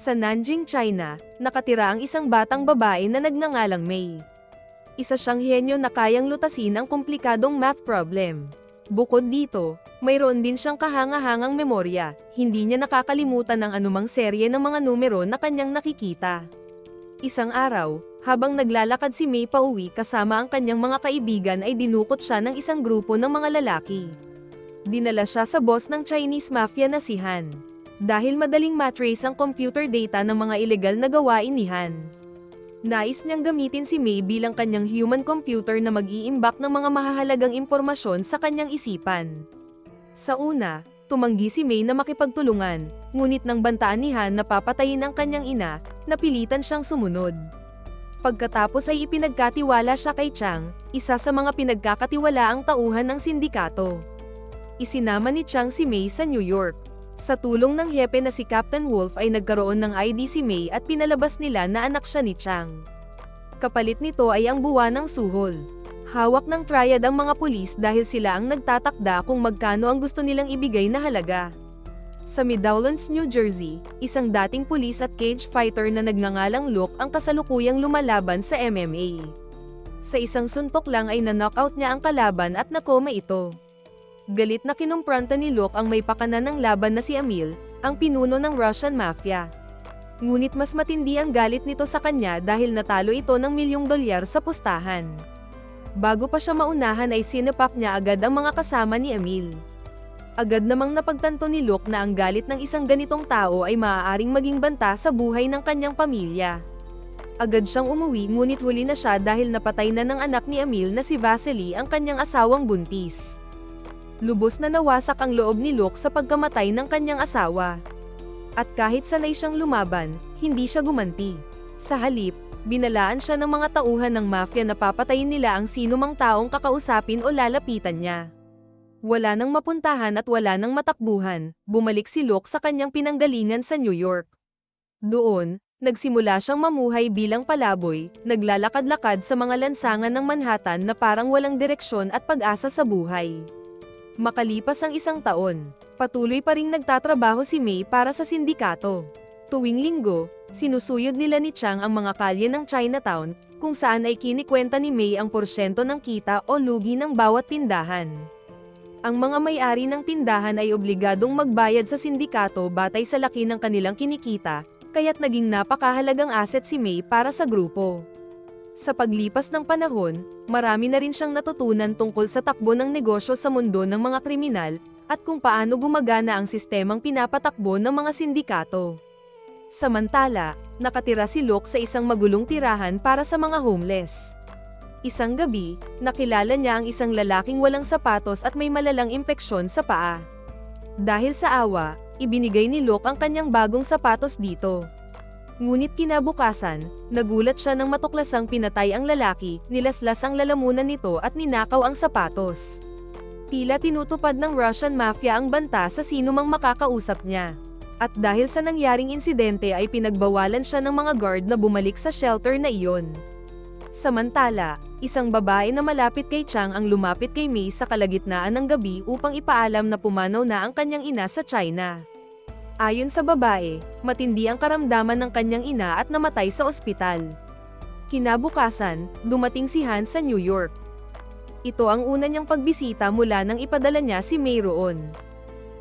Sa Nanjing, China, nakatira ang isang batang babae na nagngangalang May. Isa siyang henyo na kayang lutasin ang komplikadong math problem. Bukod dito, mayroon din siyang kahanga-hangang memorya, hindi niya nakakalimutan ang anumang serye ng mga numero na kanyang nakikita. Isang araw, habang naglalakad si May pauwi kasama ang kanyang mga kaibigan ay dinukot siya ng isang grupo ng mga lalaki. Dinala siya sa boss ng Chinese mafia na si Han. Dahil madaling matrace ang computer data ng mga ilegal na gawain ni Han. Nais niyang gamitin si May bilang kanyang human computer na mag-iimbak ng mga mahahalagang impormasyon sa kanyang isipan. Sa una, tumanggi si May na makipagtulungan, ngunit nang bantaan ni Han na papatayin ang kanyang ina, napilitan siyang sumunod. Pagkatapos ay ipinagkatiwala siya kay Chang, isa sa mga pinagkakatiwalaang tauhan ng sindikato. Isinama ni Chang si May sa New York. Sa tulong ng hepe na si Captain Wolf ay nagkaroon ng ID si May at pinalabas nila na anak siya ni Chang. Kapalit nito ay ang buwan ng suhol. Hawak ng triad ang mga pulis dahil sila ang nagtatakda kung magkano ang gusto nilang ibigay na halaga. Sa Meadowlands, New Jersey, isang dating pulis at cage fighter na nagngangalang Luke ang kasalukuyang lumalaban sa MMA. Sa isang suntok lang ay na-knockout niya ang kalaban at nakoma ito. Galit na kinumpranta ni Luke ang may pakanan ng laban na si Emil, ang pinuno ng Russian Mafia. Ngunit mas matindi ang galit nito sa kanya dahil natalo ito ng milyong dolyar sa pustahan. Bago pa siya maunahan ay sinapak niya agad ang mga kasama ni Emil. Agad namang napagtanto ni Luke na ang galit ng isang ganitong tao ay maaaring maging banta sa buhay ng kanyang pamilya. Agad siyang umuwi ngunit huli na siya dahil napatay na ng anak ni Emil na si Vasily ang kanyang asawang buntis. Lubos na nawasak ang loob ni Luke sa pagkamatay ng kanyang asawa. At kahit sanay siyang lumaban, hindi siya gumanti. Sa halip, binalaan siya ng mga tauhan ng mafia na papatayin nila ang sinumang taong kakausapin o lalapitan niya. Wala nang mapuntahan at wala nang matakbuhan, bumalik si Luke sa kanyang pinanggalingan sa New York. Doon, nagsimula siyang mamuhay bilang palaboy, naglalakad-lakad sa mga lansangan ng Manhattan na parang walang direksyon at pag-asa sa buhay. Makalipas ang isang taon, patuloy pa ring nagtatrabaho si May para sa sindikato. Tuwing linggo, sinusuyod nila ni Chang ang mga kalye ng Chinatown, kung saan ay kinikwenta ni May ang porsyento ng kita o lugi ng bawat tindahan. Ang mga may-ari ng tindahan ay obligadong magbayad sa sindikato batay sa laki ng kanilang kinikita, kaya't naging napakahalagang asset si May para sa grupo. Sa paglipas ng panahon, marami na rin siyang natutunan tungkol sa takbo ng negosyo sa mundo ng mga kriminal, at kung paano gumagana ang sistemang pinapatakbo ng mga sindikato. Samantala, nakatira si Luke sa isang magulong tirahan para sa mga homeless. Isang gabi, nakilala niya ang isang lalaking walang sapatos at may malalang impeksyon sa paa. Dahil sa awa, ibinigay ni Luke ang kanyang bagong sapatos dito. Ngunit kinabukasan, nagulat siya nang matuklasang pinatay ang lalaki, nilaslas ang lalamunan nito at ninakaw ang sapatos. Tila tinutupad ng Russian Mafia ang banta sa sinumang makakausap niya. At dahil sa nangyaring insidente ay pinagbawalan siya ng mga guard na bumalik sa shelter na iyon. Samantala, isang babae na malapit kay Chang ang lumapit kay May sa kalagitnaan ng gabi upang ipaalam na pumanaw na ang kanyang ina sa China. Ayon sa babae, matindi ang karamdaman ng kanyang ina at namatay sa ospital. Kinabukasan, dumating si Han sa New York. Ito ang una niyang pagbisita mula nang ipadala niya si May roon.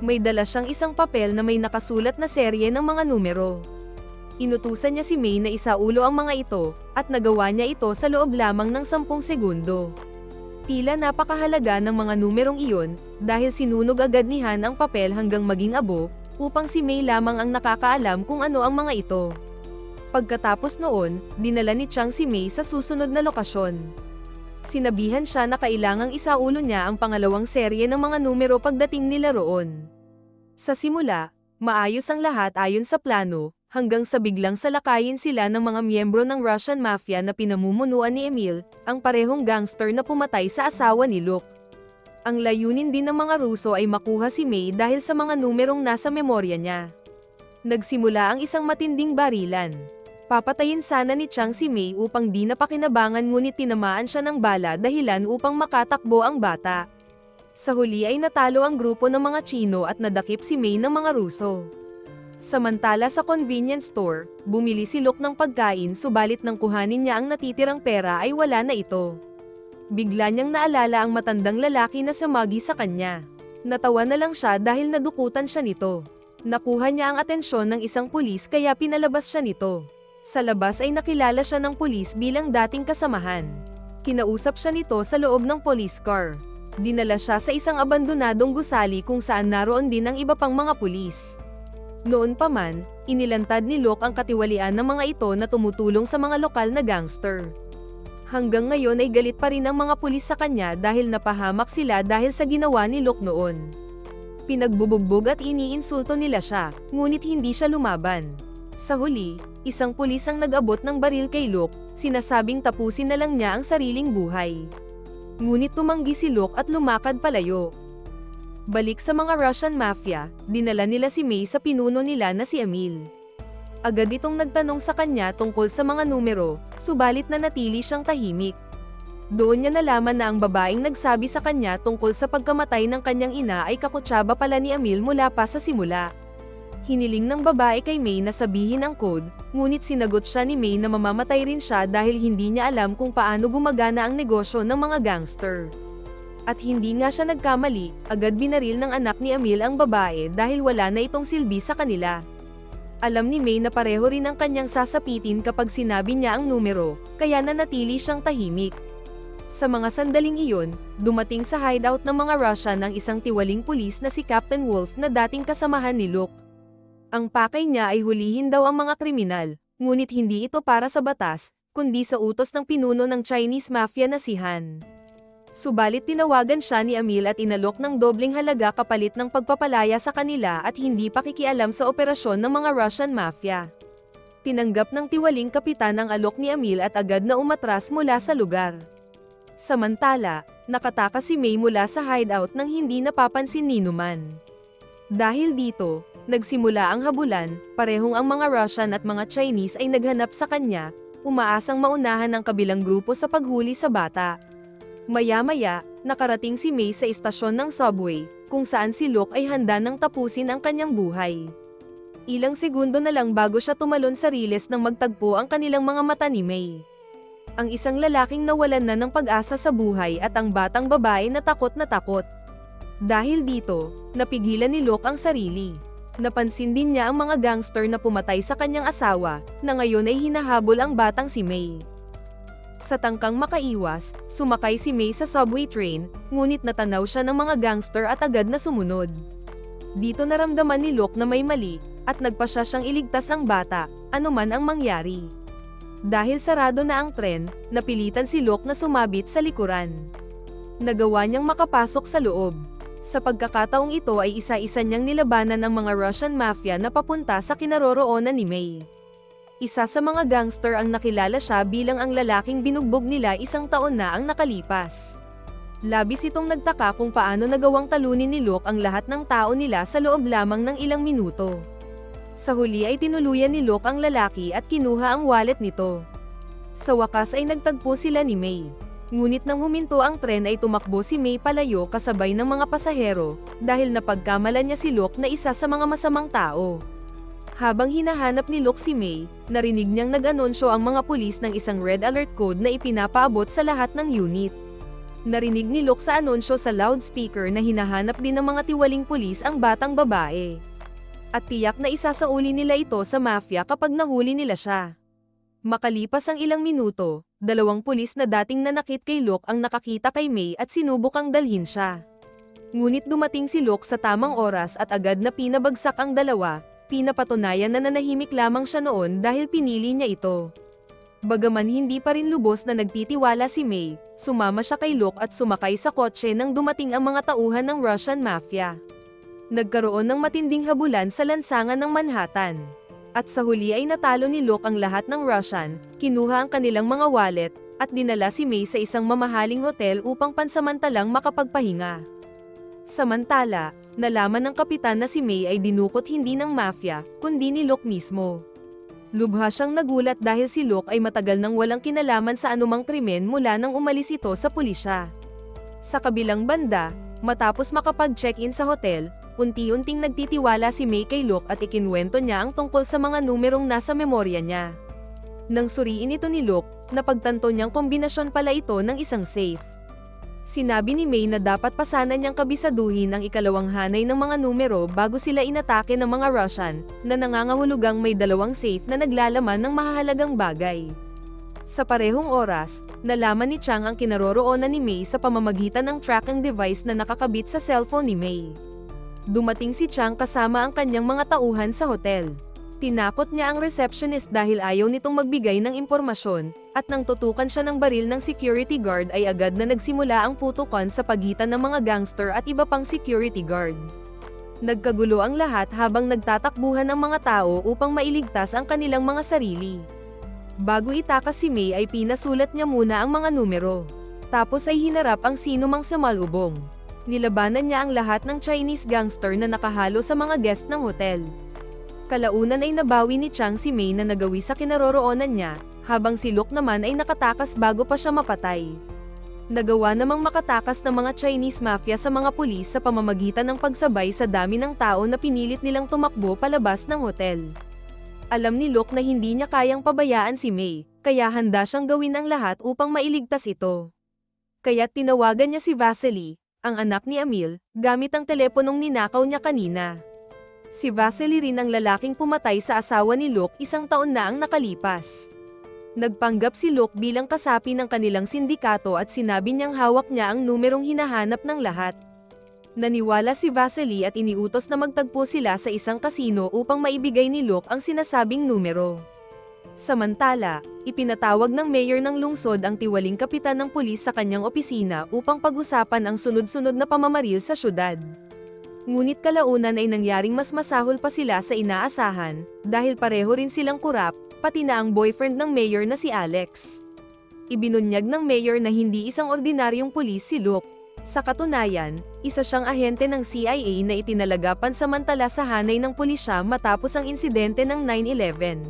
May dala siyang isang papel na may nakasulat na serye ng mga numero. Inutusan niya si May na isaulo ang mga ito, at nagawa niya ito sa loob lamang ng 10 segundo. Tila napakahalaga ng mga numerong iyon, dahil sinunog agad ni Han ang papel hanggang maging abo, upang si May lamang ang nakakaalam kung ano ang mga ito. Pagkatapos noon, dinala ni Chang si May sa susunod na lokasyon. Sinabihan siya na kailangang isaulo niya ang pangalawang serye ng mga numero pagdating nila roon. Sa simula, maayos ang lahat ayon sa plano, hanggang sa biglang salakayin sila ng mga miyembro ng Russian Mafia na pinamumunuan ni Emil, ang parehong gangster na pumatay sa asawa ni Luke. Ang layunin din ng mga Ruso ay makuha si May dahil sa mga numerong nasa memorya niya. Nagsimula ang isang matinding barilan. Papatayin sana ni Chang si May upang di napakinabangan ngunit tinamaan siya ng bala dahilan upang makatakbo ang bata. Sa huli ay natalo ang grupo ng mga Chino at nadakip si May ng mga Ruso. Samantala sa convenience store, bumili si Luke ng pagkain subalit nang kuhanin niya ang natitirang pera ay wala na ito. Bigla niyang naalala ang matandang lalaki na sumagi sa kanya. Natawa na lang siya dahil nadukutan siya nito. Nakuha niya ang atensyon ng isang pulis kaya pinalabas siya nito. Sa labas ay nakilala siya ng pulis bilang dating kasamahan. Kinausap siya nito sa loob ng police car. Dinala siya sa isang abandonadong gusali kung saan naroon din ang iba pang mga pulis. Noon pa man, inilantad ni Locke ang katiwalian ng mga ito na tumutulong sa mga lokal na gangster. Hanggang ngayon ay galit pa rin ang mga pulis sa kanya dahil napahamak sila dahil sa ginawa ni Locke noon. Pinagbubugbog at iniinsulto nila siya, ngunit hindi siya lumaban. Sa huli, isang pulis ang nag-abot ng baril kay Locke, sinasabing tapusin na lang niya ang sariling buhay. Ngunit tumanggi si Locke at lumakad palayo. Balik sa mga Russian mafia, dinala nila si May sa pinuno nila na si Emil. Agad itong nagtanong sa kanya tungkol sa mga numero, subalit na natili siyang tahimik. Doon niya nalaman na ang babaeng nagsabi sa kanya tungkol sa pagkamatay ng kanyang ina ay kakutsaba pala ni Emil mula pa sa simula. Hiniling ng babae kay May na sabihin ang code, ngunit sinagot siya ni May na mamamatay rin siya dahil hindi niya alam kung paano gumagana ang negosyo ng mga gangster. At hindi nga siya nagkamali, agad binaril ng anak ni Emil ang babae dahil wala na itong silbi sa kanila. Alam ni May na pareho rin ang kanyang sasapitin kapag sinabi niya ang numero, kaya nanatili siyang tahimik. Sa mga sandaling iyon, dumating sa hideout ng mga Russian ang isang tiwaling pulis na si Captain Wolf na dating kasamahan ni Luke. Ang pakay niya ay hulihin daw ang mga kriminal, ngunit hindi ito para sa batas, kundi sa utos ng pinuno ng Chinese mafia na si Han. Subalit tinawagan siya ni Emil at inalok ng dobling halaga kapalit ng pagpapalaya sa kanila at hindi pakikialam sa operasyon ng mga Russian mafia. Tinanggap ng tiwaling kapitan ang alok ni Emil at agad na umatras mula sa lugar. Samantala, nakatakas si May mula sa hideout nang hindi napapansin ni Numan. Dahil dito, nagsimula ang habulan, parehong ang mga Russian at mga Chinese ay naghanap sa kanya, umaasang maunahan ang kabilang grupo sa paghuli sa bata. Maya-maya, nakarating si May sa istasyon ng subway, kung saan si Luke ay handa nang tapusin ang kanyang buhay. Ilang segundo na lang bago siya tumalon sa riles nang magtagpo ang kanilang mga mata ni May. Ang isang lalaking nawalan na ng pag-asa sa buhay at ang batang babae na takot na takot. Dahil dito, napigilan ni Luke ang sarili. Napansin din niya ang mga gangster na pumatay sa kanyang asawa, na ngayon ay hinahabol ang batang si May. Sa tangkang makaiwas, sumakay si May sa subway train, ngunit natanaw siya ng mga gangster at agad na sumunod. Dito naramdaman ni Luke na may mali, at nagpa siya siyang iligtas ang bata, anuman ang mangyari. Dahil sarado na ang tren, napilitan si Luke na sumabit sa likuran. Nagawa niyang makapasok sa loob. Sa pagkakataong ito ay isa-isa niyang nilabanan ang mga Russian mafia na papunta sa kinaroroonan ni May. Isa sa mga gangster ang nakilala siya bilang ang lalaking binugbog nila isang taon na ang nakalipas. Labis itong nagtaka kung paano nagawang talunin ni Luke ang lahat ng tao nila sa loob lamang ng ilang minuto. Sa huli ay tinuluyan ni Luke ang lalaki at kinuha ang wallet nito. Sa wakas ay nagtagpo sila ni May. Ngunit nang huminto ang tren ay tumakbo si May palayo kasabay ng mga pasahero, dahil napagkamalan niya si Luke na isa sa mga masamang tao. Habang hinahanap ni Luke si May, narinig niyang nag-anunsyo ang mga pulis ng isang red alert code na ipinapaabot sa lahat ng unit. Narinig ni Luke sa anunsyo sa loudspeaker na hinahanap din ng mga tiwaling pulis ang batang babae. At tiyak na isasauli nila ito sa mafia kapag nahuli nila siya. Makalipas ang ilang minuto, dalawang pulis na dating nanakit kay Luke ang nakakita kay May at sinubukang dalhin siya. Ngunit dumating si Luke sa tamang oras at agad na pinabagsak ang dalawa, pinapatunayan na nanahimik lamang siya noon dahil pinili niya ito. Bagaman hindi pa rin lubos na nagtitiwala si May, sumama siya kay Luke at sumakay sa kotse nang dumating ang mga tauhan ng Russian Mafia. Nagkaroon ng matinding habulan sa lansangan ng Manhattan. At sa huli ay natalo ni Luke ang lahat ng Russian, kinuha ang kanilang mga wallet, at dinala si May sa isang mamahaling hotel upang pansamantalang makapagpahinga. Samantala, nalaman ng kapitan na si May ay dinukot hindi ng mafia, kundi ni Luke mismo. Lubha siyang nagulat dahil si Luke ay matagal nang walang kinalaman sa anumang krimen mula nang umalis ito sa pulisya. Sa kabilang banda, matapos makapag-check-in sa hotel, unti-unting nagtitiwala si May kay Luke at ikinwento niya ang tungkol sa mga numerong nasa memorya niya. Nang suriin ito ni Luke, napagtanto niyang kombinasyon pala ito ng isang safe. Sinabi ni May na dapat pa sana niyang kabisaduhin ang ikalawang hanay ng mga numero bago sila inatake ng mga Russian, na nangangahulugang may dalawang safe na naglalaman ng mahahalagang bagay. Sa parehong oras, nalaman ni Chang ang kinaroroonan ni May sa pamamagitan ng tracking device na nakakabit sa cellphone ni May. Dumating si Chang kasama ang kanyang mga tauhan sa hotel. Tinakot niya ang receptionist dahil ayaw nitong magbigay ng impormasyon, at nang tutukan siya ng baril ng security guard ay agad na nagsimula ang putukan sa pagitan ng mga gangster at iba pang security guard. Nagkagulo ang lahat habang nagtatakbuhan ang mga tao upang mailigtas ang kanilang mga sarili. Bago itakas si May ay pinasulat niya muna ang mga numero. Tapos ay hinarap ang sino mang samalubong. Nilabanan niya ang lahat ng Chinese gangster na nakahalo sa mga guest ng hotel. Kalaunan ay nabawi ni Chang si May na nagawi sa kinaroroonan niya, habang si Luke naman ay nakatakas bago pa siya mapatay. Nagawa namang makatakas ng mga Chinese mafia sa mga pulis sa pamamagitan ng pagsabay sa dami ng tao na pinilit nilang tumakbo palabas ng hotel. Alam ni Luke na hindi niya kayang pabayaan si May, kaya handa siyang gawin ang lahat upang mailigtas ito. Kaya't tinawagan niya si Vasily, ang anak ni Emil, gamit ang teleponong ninakaw niya kanina. Si Vasily rin ang lalaking pumatay sa asawa ni Luke isang taon na ang nakalipas. Nagpanggap si Luke bilang kasapi ng kanilang sindikato at sinabi niyang hawak niya ang numerong hinahanap ng lahat. Naniwala si Vasily at iniutos na magtagpo sila sa isang kasino upang maibigay ni Luke ang sinasabing numero. Samantala, ipinatawag ng mayor ng lungsod ang tiwaling kapitan ng pulis sa kanyang opisina upang pag-usapan ang sunod-sunod na pamamaril sa syudad. Ngunit kalaunan ay nangyaring mas masahol pa sila sa inaasahan, dahil pareho rin silang kurap, pati na ang boyfriend ng mayor na si Alex. Ibinunyag ng mayor na hindi isang ordinaryong pulis si Luke. Sa katunayan, isa siyang ahente ng CIA na itinalaga pansamantala sa hanay ng pulisya matapos ang insidente ng 9-11.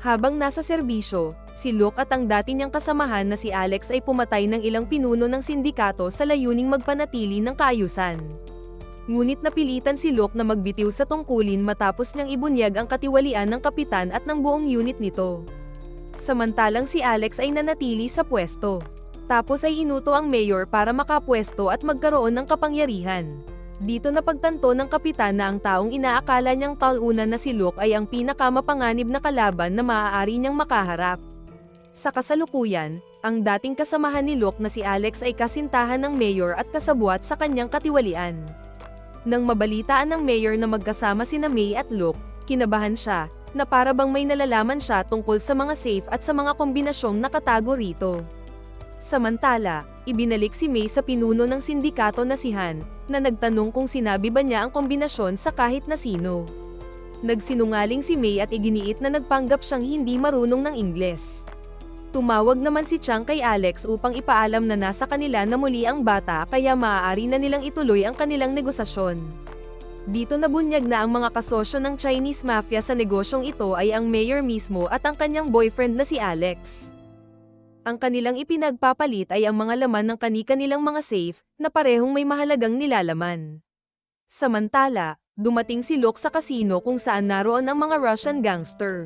Habang nasa serbisyo, si Luke at ang dati niyang kasamahan na si Alex ay pumatay ng ilang pinuno ng sindikato sa layuning magpanatili ng kaayusan. Ngunit napilitan si Luke na magbitiw sa tungkulin matapos niyang ibunyag ang katiwalian ng kapitan at ng buong unit nito. Samantalang si Alex ay nanatili sa pwesto. Tapos ay inuto ang mayor para makapwesto at magkaroon ng kapangyarihan. Dito napagtanto ng kapitan na ang taong inaakala niyang talunan na si Luke ay ang pinakamapanganib na kalaban na maaari niyang makaharap. Sa kasalukuyan, ang dating kasamahan ni Luke na si Alex ay kasintahan ng mayor at kasabwat sa kanyang katiwalian. Nang mabalitaan ng mayor na magkasama sina May at Luke, kinabahan siya, na para bang may nalalaman siya tungkol sa mga safe at sa mga kombinasyong nakatago rito. Samantala, ibinalik si May sa pinuno ng sindikato na si Han, na nagtanong kung sinabi ba niya ang kombinasyon sa kahit na sino. Nagsinungaling si May at iginiit na nagpanggap siyang hindi marunong ng Ingles. Tumawag naman si Chang kay Alex upang ipaalam na nasa kanila na muli ang bata kaya maaari na nilang ituloy ang kanilang negosasyon. Dito nabunyag na ang mga kasosyo ng Chinese Mafia sa negosyong ito ay ang mayor mismo at ang kanyang boyfriend na si Alex. Ang kanilang ipinagpapalit ay ang mga laman ng kani-kanilang mga safe na parehong may mahalagang nilalaman. Samantala, dumating si Luke sa kasino kung saan naroon ang mga Russian gangster.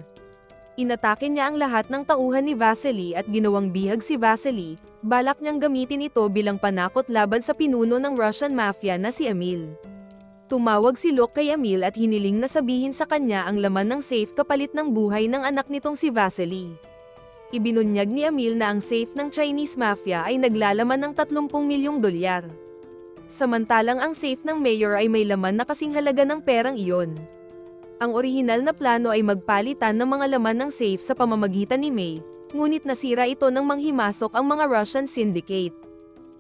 Inatake niya ang lahat ng tauhan ni Vasily at ginawang bihag si Vasily, balak niyang gamitin ito bilang panakot laban sa pinuno ng Russian Mafia na si Emil. Tumawag si Luke kay Emil at hiniling na sabihin sa kanya ang laman ng safe kapalit ng buhay ng anak nitong si Vasily. Ibinunyag ni Emil na ang safe ng Chinese Mafia ay naglalaman ng 30 milyong dolyar. Samantalang ang safe ng mayor ay may laman na kasing halaga ng perang iyon. Ang orihinal na plano ay magpalitan ng mga laman ng safe sa pamamagitan ni May, ngunit nasira ito ng manghimasok ang mga Russian syndicate.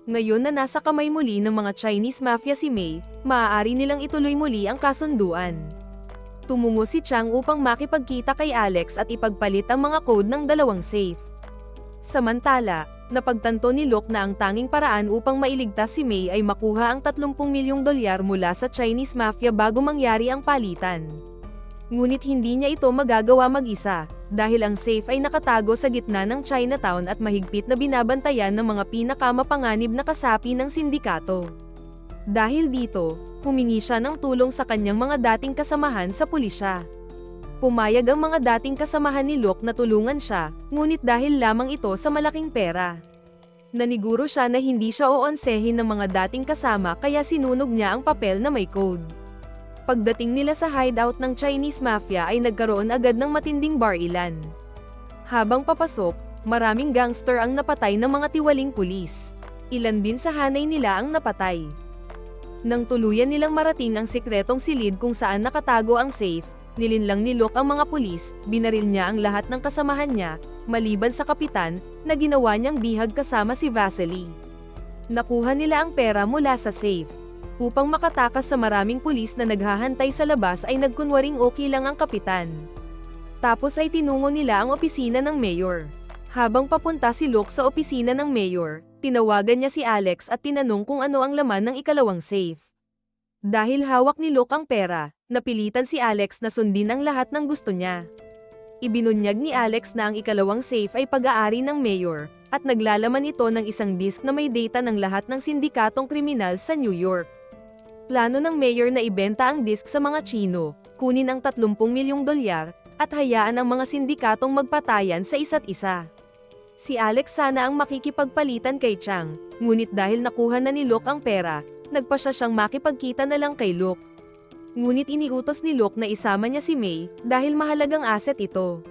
Ngayon na nasa kamay muli ng mga Chinese mafia si May, maaari nilang ituloy muli ang kasunduan. Tumungo si Chang upang makipagkita kay Alex at ipagpalit ang mga code ng dalawang safe. Samantala, napagtanto ni Luke na ang tanging paraan upang mailigtas si May ay makuha ang 30 milyong dolyar mula sa Chinese mafia bago mangyari ang palitan. Ngunit hindi niya ito magagawa mag-isa, dahil ang safe ay nakatago sa gitna ng Chinatown at mahigpit na binabantayan ng mga pinakamapanganib na kasapi ng sindikato. Dahil dito, humingi siya ng tulong sa kanyang mga dating kasamahan sa pulisya. Pumayag ang mga dating kasamahan ni Luke na tulungan siya, ngunit dahil lamang ito sa malaking pera. Naniguro siya na hindi siya oonsehin ng mga dating kasama kaya sinunog niya ang papel na may code. Pagdating nila sa hideout ng Chinese Mafia ay nagkaroon agad ng matinding bar ilan. Habang papasok, maraming gangster ang napatay ng mga tiwaling pulis. Ilan din sa hanay nila ang napatay. Nang tuluyan nilang marating ang sikretong silid kung saan nakatago ang safe, nilinlang ni Luke ang mga pulis, binaril niya ang lahat ng kasamahan niya, maliban sa kapitan, na ginawa niyang bihag kasama si Vasily. Nakuha nila ang pera mula sa safe. Upang makatakas sa maraming pulis na naghahantay sa labas ay nagkunwaring okay lang ang kapitan. Tapos ay tinungo nila ang opisina ng mayor. Habang papunta si Luke sa opisina ng mayor, tinawagan niya si Alex at tinanong kung ano ang laman ng ikalawang safe. Dahil hawak ni Luke ang pera, napilitan si Alex na sundin ang lahat ng gusto niya. Ibinunyag ni Alex na ang ikalawang safe ay pag-aari ng mayor, at naglalaman ito ng isang disk na may data ng lahat ng sindikatong kriminal sa New York. Plano ng mayor na ibenta ang disk sa mga Chino, kunin ang 30 milyong dolyar, at hayaan ang mga sindikatong magpatayan sa isa't isa. Si Alex sana ang makikipagpalitan kay Chang, ngunit dahil nakuha na ni Luke ang pera, nagpa siya siyang makipagkita na lang kay Luke. Ngunit iniutos ni Luke na isama niya si May, dahil mahalagang asset ito.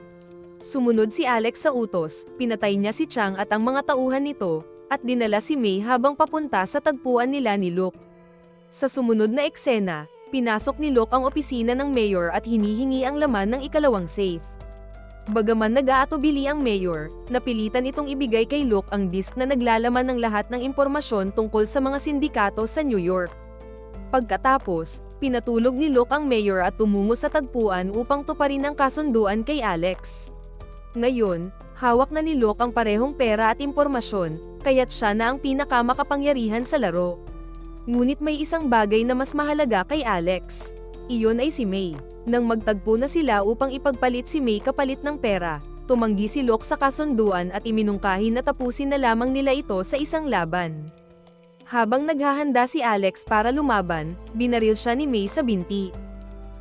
Sumunod si Alex sa utos, pinatay niya si Chang at ang mga tauhan nito, at dinala si May habang papunta sa tagpuan nila ni Luke. Sa sumunod na eksena, pinasok ni Luke ang opisina ng mayor at hinihingi ang laman ng ikalawang safe. Bagaman nag-aatubili ang mayor, napilitan itong ibigay kay Luke ang disk na naglalaman ng lahat ng impormasyon tungkol sa mga sindikato sa New York. Pagkatapos, pinatulog ni Luke ang mayor at tumungo sa tagpuan upang tuparin ang kasunduan kay Alex. Ngayon, hawak na ni Luke ang parehong pera at impormasyon, kaya't siya na ang pinakamakapangyarihan sa laro. Ngunit may isang bagay na mas mahalaga kay Alex. Iyon ay si May. Nang magtagpo na sila upang ipagpalit si May kapalit ng pera, tumanggi si Luke sa kasunduan at iminungkahi na tapusin na lamang nila ito sa isang laban. Habang naghahanda si Alex para lumaban, binaril siya ni May sa binti.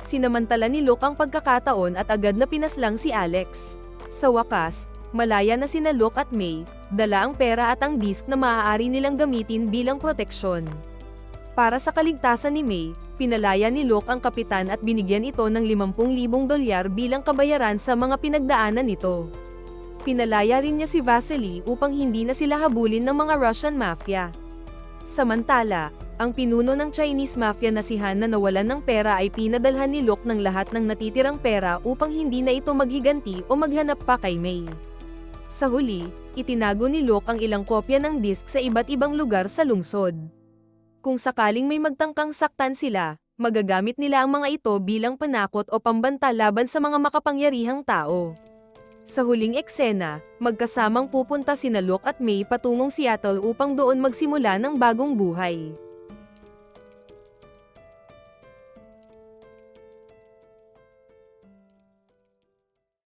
Sinamantala ni Luke ang pagkakataon at agad na pinaslang si Alex. Sa wakas, malaya na sina Luke at May, dala ang pera at ang disk na maaari nilang gamitin bilang proteksyon. Para sa kaligtasan ni May, pinalaya ni Luke ang kapitan at binigyan ito ng 50,000 dolyar bilang kabayaran sa mga pinagdaanan nito. Pinalaya rin niya si Vasily upang hindi na sila habulin ng mga Russian Mafia. Samantala, ang pinuno ng Chinese Mafia na si Han na nawalan ng pera ay pinadalhan ni Luke ng lahat ng natitirang pera upang hindi na ito maghiganti o maghanap pa kay May. Sa huli, itinago ni Luke ang ilang kopya ng disk sa iba't ibang lugar sa lungsod. Kung sakaling may magtangkang saktan sila, magagamit nila ang mga ito bilang panakot o pambanta laban sa mga makapangyarihang tao. Sa huling eksena, magkasamang pupunta sina Luke at May patungong Seattle upang doon magsimula ng bagong buhay.